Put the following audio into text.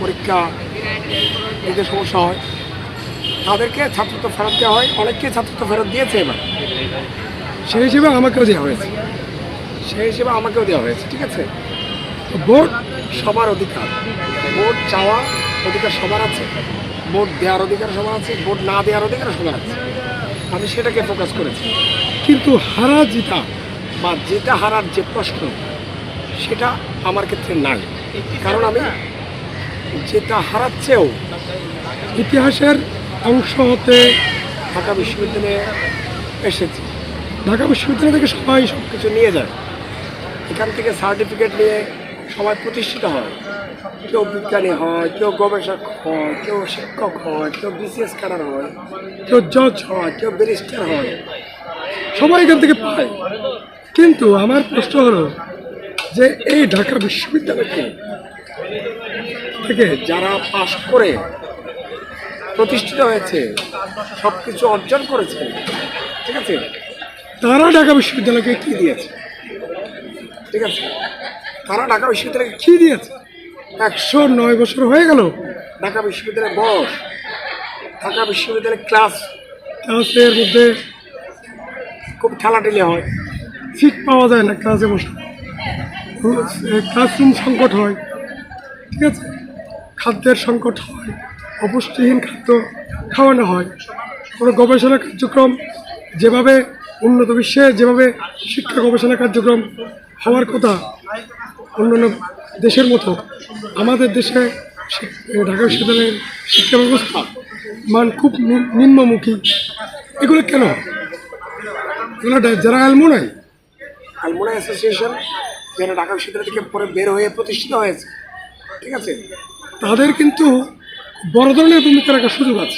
পরীক্ষা দিতে সমস্যা হয়। তাদেরকে ছাত্রত্ব ফেরত দেওয়া হয়, অনেককে ছাত্রত্ব ফেরত দিয়েছে এবার। সেই হিসেবে আমাকেও দেওয়া হয়েছে। সেই হিসেবে আমাকেও দেওয়া হয়েছে, ঠিক আছে? বোর্ড সবার অধিকার। ভোট চাওয়া অধিকার সবার আছে। ভোট দেওয়ার অধিকার সবার আছে, ভোট না দেওয়ার অধিকার সবার আছে। আমি সেটাকে ফোকাস করেছি। কিন্তু হারা জিতা বা যেটা হারার যে প্রশ্ন, সেটা আমার ক্ষেত্রে নাই। কারণ আমি যেটা হারাচ্ছেও ইতিহাসের অংশ হতে ঢাকা বিশ্ববিদ্যালয়ে এসেছি। ঢাকা বিশ্ববিদ্যালয় থেকে সবাই সব কিছু নিয়ে যায়। এখান থেকে সার্টিফিকেট নিয়ে সবাই প্রতিষ্ঠিত হয়। কেউ বিজ্ঞানী হয়, কেউ গবেষক হয়, কেউ শিক্ষক হয়, কেউ বিসিএস ক্যাডার হয়, কেউ জজ হয়, কেউ ব্যারিস্টার হয়। সবাই এখান থেকে পায়। কিন্তু আমার প্রশ্ন হলো যে এই ঢাকা বিশ্ববিদ্যালয়কে থেকে যারা পাশ করে প্রতিষ্ঠিত হয়েছে সব কিছু অর্জন করেছে, ঠিক আছে? তারা ঢাকা বিশ্ববিদ্যালয়কে কি দিয়েছে? ঠিক আছে? তারা ঢাকা বিশ্ববিদ্যালয়কে কি দিয়েছে? একশো নয় বছর হয়ে গেল ঢাকা বিশ্ববিদ্যালয়ের বস ঢাকা বিশ্ববিদ্যালয়ের ক্লাস, ক্লাসের মধ্যে খুব ঠেলাঠেলি হয়। সিট পাওয়া যায় না ক্লাসে বসে। ক্লাসরুম সংকট হয়, ঠিক আছে? খাদ্যের সংকট হয়, অপুষ্টিহীন খাদ্য খাওয়ানো হয়। কোনো গবেষণা কার্যক্রম যেভাবে উন্নত বিশ্বে যেভাবে শিক্ষা গবেষণা কার্যক্রম হওয়ার কথা অন্যান্য দেশের মতো, আমাদের দেশে ঢাকা বিশ্ববিদ্যালয়ের শিক্ষা ব্যবস্থা মান খুব নিম্নমুখী। এগুলো কেন? এগুলো যারা আলমো নাই আলমোনা অ্যাসোসিয়েশন যারা ঢাকা বিশ্ববিদ্যালয় থেকে পরে বের হয়ে প্রতিষ্ঠিত হয়েছে। ঠিক আছে? তাদের কিন্তু বড় ধরনের ভূমিকা রাখার সুযোগ আছে।